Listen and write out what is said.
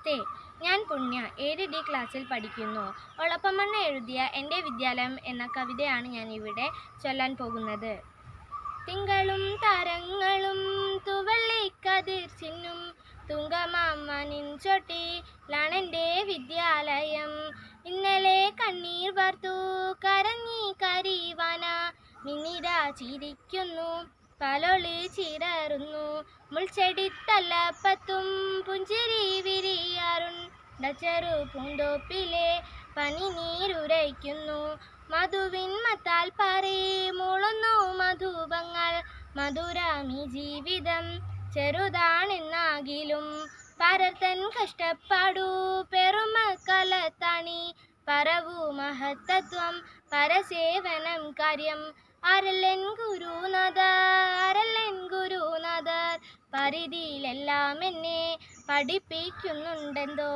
നമസ്തേ. ഞാൻ പുണ്യ ഏഴ് ഡി ക്ലാസ്സിൽ പഠിക്കുന്നു. ഒളപ്പമണ്ണ എഴുതിയ എന്റെ വിദ്യാലയം എന്ന കവിതയാണ് ഞാൻ ഇവിടെ ചൊല്ലാൻ പോകുന്നത്. തിങ്കളും താരങ്ങളും തുവള്ളിക്കതിർ ചിന്നും തുങ്കമാമനിൻ ചൊട്ടിലാണെന്റെ വിദ്യാലയം. ഇന്നലെ കണ്ണീർ വാർത്തു കരങ്ങി കരീവന മിന്നിര ചിരിക്കുന്നു പലൊളി ചിരറുന്നു മുൾച്ചെടി തല്ലപ്പത്തും പുഞ്ചിരി ചെറു പൂന്തോപ്പിലെ പനി നീരുരയ്ക്കുന്നു. മധുവിൻ മത്താൽ പാറി മൂളുന്നു മധുപങ്ങൾ മധുരാമി ജീവിതം. ചെറുതാണെന്നാകിലും പരത്തൻ കഷ്ടപ്പാടു. പെറുമ കലത്തണി പറവു മഹത്തത്വം പരസേവനം കാര്യം അരല്ലൻ ഗുരുനാഥ അരല്ലൻ ഗുരുനാഥർ. പരിധിയിലെല്ലാം എന്നെ പഠിപ്പിക്കുന്നുണ്ടെന്തോ?